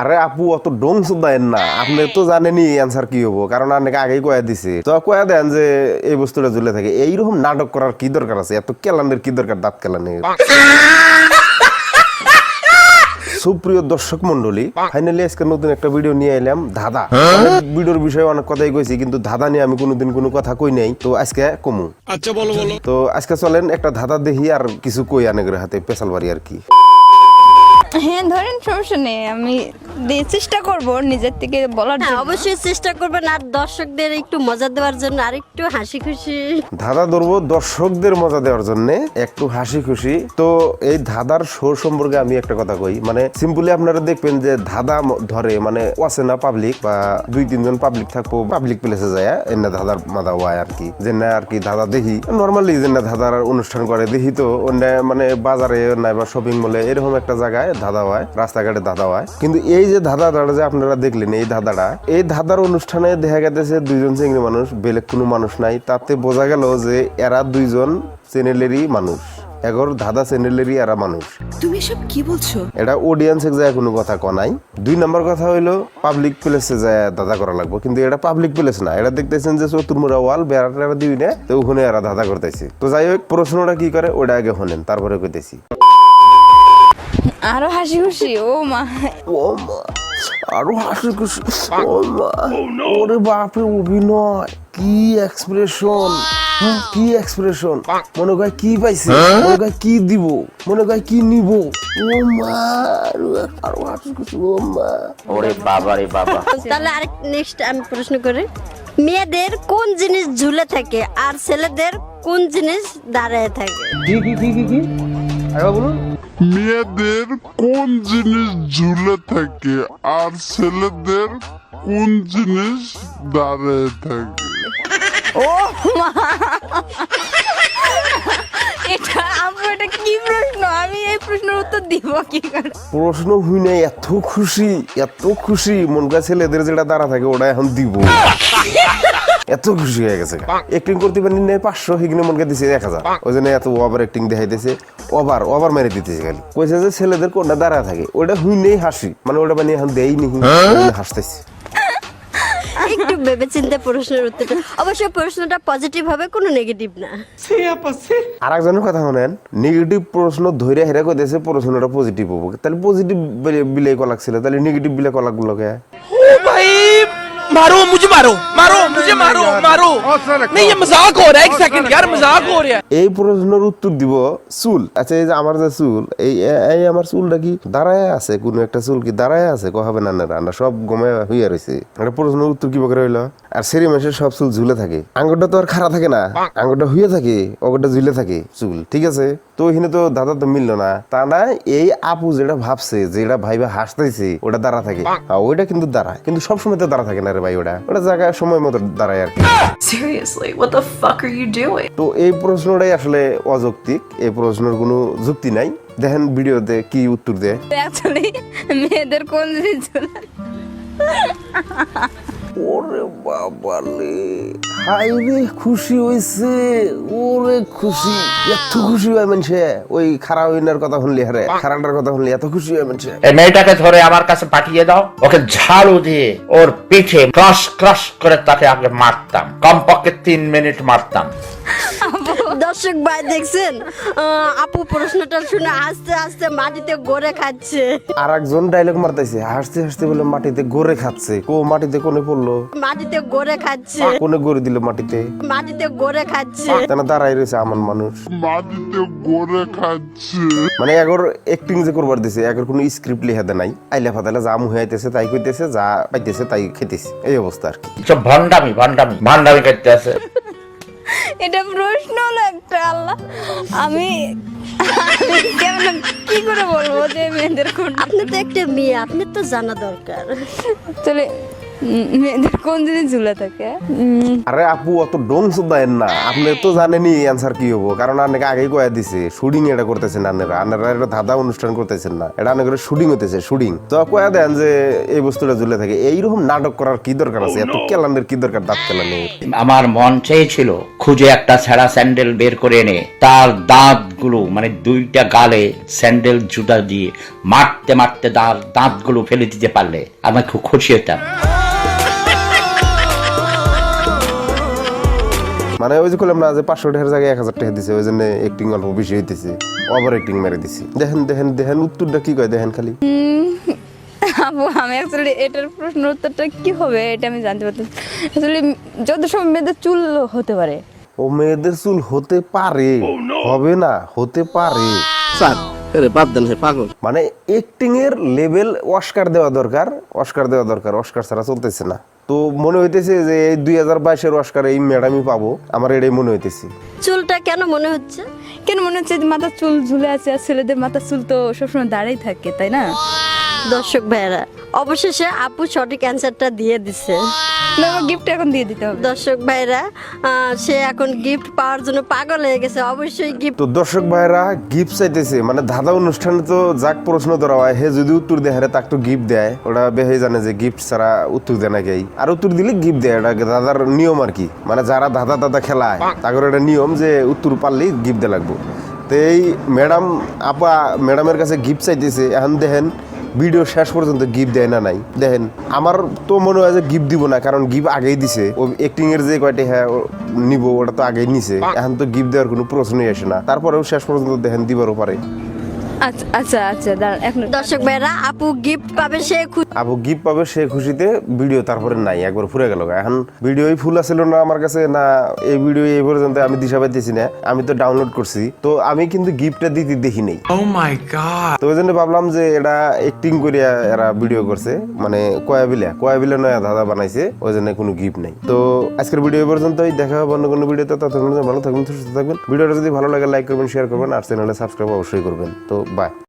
আরে আপু অত ডোং দেন না। আপনি তো জানেনই অ্যান্সার কি হব কারণ আপনাকে আগেই কয়া দিছে। তো কয়া দেন যে এই বস্তুটা ঝুলে থাকে। এইরকম নাটক করার কি দরকার আছে? এত কেলানের কি দরকার দাঁত কেলানের সুপ্রিয় দর্শক মন্ডলী ফাইনালি আজকে নতুন একটা ভিডিও নিয়ে এলাম ধাঁধা। ভিডিওর বিষয়ে অনেক কথাই কইছি কিন্তু ধাঁধা নিয়ে আমি কোনোদিন কোনো কথা কই নাই। তো আজকে কমু। আচ্ছা বলো বলো। তো আজকে চলেন একটা ধাঁধা দেখি আর কিছু কই আনেগের হাতে পেশাল বাড়ি আর কি। হ্যাঁ ধরেন সমস্যা নেই। আমি চেষ্টা করব নিজের থেকে বলার হ্যাঁ জন্য। অবশ্যই চেষ্টা করবেন আর দর্শকদের একটু মজা দেওয়ার জন্য আর একটু হাসি খুশি ধাঁধা ধরবো দর্শকদের মজা দেওয়ার জন্য একটু হাসি খুশি তো এই ধাঁধার শো সম্পর্কে আমি একটা কথা কই মানে সিম্পলি আপনারা দেখবেন যে ধাঁধা ধরে মানে অচেনা পাবলিক বা দুই তিনজন পাবলিক থাকব পাবলিক প্লেসে যায় এনে ধাঁধার মাদা হয় আর কি। যে না আর কি ধাঁধা দেখি নর্মালি যে না ধাঁধার অনুষ্ঠান করে দেখি তো অন্য মানে বাজারে নাই বা শপিং মলে এরকম একটা জায়গায় ধাঁধা হয় রাস্তাঘাটে ধাঁধা হয়। কিন্তু এই যে ধাঁধাটা যে আপনারা দেখলেন এই ধাঁধাটা এই ধাঁধার অনুষ্ঠানে দেখা গেছে দুইজন চিংড়ি মানুষ বেলেগ কোনো মানুষ নাই। তাতে বোঝা গেল যে এরা দুইজন চ্যানেলেরই মানুষ। এগর ধাঁধা চ্যানেলেরই এরা মানুষ। তুমি সব কি বলছো? এটা অডিয়েন্সে যায় কোনো কথা কনাই দুই নম্বর কথা হইল পাবলিক প্লেসে যায় দাদা করা লাগবে। কিন্তু এটা পাবলিক প্লেস না। এটা দেখতেছেন যে চতুর্মুরা ওয়াল বেড়া টেড়া দিবি না তো ওখানে এরা দাদা করতেছে। তো যাই হোক প্রশ্নটা কি করে? ওটা আগে হনেন তারপরে কইতেছি। আরও হাসি খুশি ও মা। ও মা আরও হাসি খুশি ও মা। ওরে বাপরে অভিনয় কি এক্সপ্রেশন কি এক্সপ্রেশন মনে হয় কি পাইছে মনে হয় কি দিব মনে হয় কি নিব। ও মা আরো- আরও হাসি খুশি ও মা। ওরে বাবা রে বাবা। তাহলে আরেক নেক্সট আমি প্রশ্ন করি। মেয়েদের কোন জিনিস ঝুলে থাকে আর ছেলেদের কোন জিনিস দাঁড়ায় থাকে? মেয়েদের কোন জিনিস ঝুলে থাকে আর ছেলেদের কোন জিনিস দাঁড়িয়ে থাকে? এটা আপু এটা কি প্রশ্ন? আমি এই প্রশ্নের উত্তর দিব কি করে? প্রশ্ন হইনে এত খুশি এত খুশি মন কাছে ছেলেদের যেটা দাঁড়া থাকে ওটা এখন দিব। এত খুশি হয়ে গেছে অ্যাক্টিং করতে পারি না পাঁচশো হিগনে মনকে দিছে এক হাজার। ওই জন্য এত ওভার অ্যাক্টিং দেখাইতেছে ওভার ওভার মেরে দিতেছে খালি। কইছে যে ছেলেদের কোনটা দাঁড়া থাকে ওটা হুইনেই হাসি। মানে ওটা মানে এখন দেই নি হাসতেছি। একটু ভেবে চিন্তে প্রশ্নের উত্তরটা। অবশ্যই প্রশ্নটা পজিটিভ হবে কোনো নেগেটিভ না। আর একজনের কথা শোনেন নেগেটিভ প্রশ্ন ধরে হেরে কইতেছে প্রশ্নটা পজিটিভ হব। তাহলে পজিটিভ বিলে কলাক ছিল তাহলে নেগেটিভ বিলে কলাকগুলো কে भाई मारो मुझे मारो मारो मुझे मारो मारो नहीं ये मजाक हो रहा है एक सेकंड यार मजाक हो रहा है এই প্রশ্নের উত্তর দিব চুল আচ্ছা এই যে আমার যে চুল এই এই আমার চুলটা কি দাঁড়ায় আছে কোনো একটা চুল কি দাঁড়ায় আছে কো হবে না না রান্না সব গমে হইয়া রয়েছে একটা প্রশ্নের উত্তর কি বকরে হইলো আর সেরি মাসের সব চুল ঝুলে থাকে আঙ্গুরটা তো আর খাড়া থাকে না আঙ্গুরটা হইয়া থাকে অগরটা ঝুলে থাকে চুল ঠিক আছে তো এখানে তো দাদা তো মিললো না তা না এই আপু যেটা ভাবছে যেটা ভাইবা হাসতেছে ওটা দাঁড়া থাকে আর ওইটা কিন্তু দাঁড়ায় কিন্তু সবসময় তো দাঁড়া থাকে না রে ভাই ওটা। ওটা জায়গায় সময় মতো দাঁড়ায় আর কি। Seriously what the fuck are you doing? তো এই প্রশ্নটাই আসলে অযৌক্তিক। এই প্রশ্নের কোনো যুক্তি নাই। দেখেন ভিডিওতে কি উত্তর দেয়। মেয়েদের কোন জিনিস ওরে বাবালে হাই রে খুশি হইছে। ওরে খুশি। এত খুশি হয় মানুষে। ওই খারাপ উইনার কথা শুনলি হারে খারাপটার কথা শুনলি। এত খুশি হয় মানুষে। এই মেয়েটাকে ধরে আমার কাছে পাঠিয়ে দাও। ওকে ঝাড়ু দিয়ে ওর পিঠে ক্রাশ ক্রাশ করে তাকে আগে মারতাম। কমপক্ষে তিন মিনিট মারতাম। দর্শক ভাই দেখছেন? আপু প্রশ্নটা শুনে আস্তে আস্তে মাটিতে গড়ে খাচ্ছে। আর একজন ডায়লগ মারতেছে হাসতে হাসতে বলে মাটিতে গড়ে খাচ্ছে। কো মাটিতে কোনে পড়ল? মাটিতে গড়ে খাচ্ছে। কোনে গড়ে দিল মাটিতে? মাটিতে গড়ে খাচ্ছে। কেন দাঁড়াই রয়েছে আমার মানুষ? মাটিতে গড়ে খাচ্ছে। মানে এগর অ্যাক্টিং যে করবার দিছে এগর কোনো স্ক্রিপ্ট লেখাতে নাই। আইলা ফাতালে যা মুহে আইতেছে তাই কইতেছে যা পাইতেছে তাই খেতেছে এই অবস্থা আর কি। সব ভণ্ডামি ভণ্ডামি ভণ্ডামি করতে আছে এটা প্রশ্ন হলো একটা আল্লাহ। আমি কেমন কি করে বলব যে মেয়েদের কোন আপনি তো একটা মেয়ে আপনি তো জানা দরকার। চলে মেয়েদের কোন জিনিস ঝুলে থাকে? আরে আপু অত না। আপনি তো জানেনই অ্যান্সার কি হব। কারণ আপনাকে আগেই কয়া দিছে শুটিং এটা করতেছেন আপনারা আপনারা এটা ধাঁধা অনুষ্ঠান করতেছেন না। এটা আপনাদের শুটিং হতেছে শুটিং তো কয়া দেন যে এই বস্তুটা ঝুলে থাকে। এইরকম নাটক করার কি দরকার আছে? এত কেলানের কি দরকার? দাঁত কেলানের। আমার মন চেয়েছিল খুঁজে একটা ছেঁড়া স্যান্ডেল বের করে এনে তার দাঁতগুলো মানে দুইটা গালে স্যান্ডেল জুতা দিয়ে মারতে মারতে তার দাঁতগুলো ফেলে দিতে পারলে আমি খুব খুশি হতাম। মানে ওই যে করলাম না যে পাঁচশো টাকার জায়গায় এক হাজার টাকা দিছে ওই জন্য অ্যাক্টিং অল্প বেশি হইতেছে ওভার অ্যাক্টিং মেরে দিছি। দেখেন দেখেন দেখেন উত্তরটা কি কয়? দেখেন খালি। আপু আমি অ্যাকচুয়ালি এটার প্রশ্নের উত্তরটা কি হবে এটা আমি জানতে পারতাম আসলে যত সময় মেয়েদের চুল হতে পারে ও মেয়েদের চুল হতে পারে। হবে না হতে পারে। স্যার বাদ দেন হে পাগল। মানে অ্যাক্টিং এর লেভেল অস্কার দেওয়া দরকার অস্কার দেওয়া দরকার অস্কার ছাড়া চলতেছে না। তো মনে হইতেছে যে এই দুই হাজার বাইশের অস্কার এই ম্যাডামই পাবো আমার এটাই মনে হইতেছে। চুলটা কেন মনে হচ্ছে? কেন মনে হচ্ছে যে মাথার চুল ঝুলে আছে আর ছেলেদের মাথার চুল তো সবসময় দাঁড়াই থাকে তাই না? দর্শক ভাইরা অবশেষে আপু সঠিক অ্যান্সারটা দিয়ে দিছে। না আমার গিফট এখন দিয়ে দিতে হবে। দর্শক ভাইরা সে এখন গিফট পাওয়ার জন্য পাগল হয়ে গেছে অবশ্যই গিফট তো দর্শক ভাইরা গিফট চাইতেছে। মানে ধাঁধা অনুষ্ঠানে তো যাক প্রশ্ন ধরা হয় হে যদি উত্তর দেয় হ্যাঁ তাকে তো গিফট দেয়। ওটা বেহে জানে যে গিফট ছাড়া উত্তর দেয় না কেই আর উত্তর দিলে গিফট দেয় এটা দাদার নিয়ম আর কি। মানে যারা দাদা দাদা খেলায় তাদের এটা নিয়ম যে উত্তর পারলেই গিফট দেওয়া লাগবো। তো এই ম্যাডাম আপা ম্যাডামের কাছে গিফট চাইতেছে। এখন দেখেন ভিডিও শেষ পর্যন্ত গিফট দেয় না নাই। দেখেন আমার তো মনে হয় যে গিফট দিব না কারণ গিফট আগেই দিছে। ও অ্যাক্টিং এর যে কয়টি হ্যাঁ নিব ওটা তো আগেই নিছে। এখন তো গিফট দেওয়ার কোনো প্রশ্নই আসে না। তারপরেও শেষ পর্যন্ত দেখেন দিবারও পারে। আচ্ছা আচ্ছা আচ্ছা দাঁড়ান এখন দর্শক ভাইরা আপু গিফট পাবে সে খুশি আবু গিফট পাবে সে খুশিতে ভিডিও তারপরে নাই একবার ফুরে গেল। এখন ভিডিওই ফুল আছিল না আমার কাছে না এই ভিডিও এই পর্যন্ত আমি দিশা পাইতেছি না আমি তো ডাউনলোড করছি। তো আমি কিন্তু গিফটটা দিতে দেখি নেই। ও মাই গড তো ওই জন্য ভাবলাম যে এটা অ্যাক্টিং করিয়া এরা ভিডিও করছে মানে কয়াবিলা কয়াবিলা নয়া দাদা বানাইছে ওই জন্য কোনো গিফট নেই। তো আজকের ভিডিও এই পর্যন্তই দেখা হবে অন্য কোনো ভিডিওতে ততক্ষণ ভালো থাকবেন সুস্থ থাকবেন। ভিডিওটা যদি ভালো লাগে লাইক করবেন শেয়ার করবেন আর চ্যানেলে সাবস্ক্রাইব অবশ্যই করবেন। তো Bye.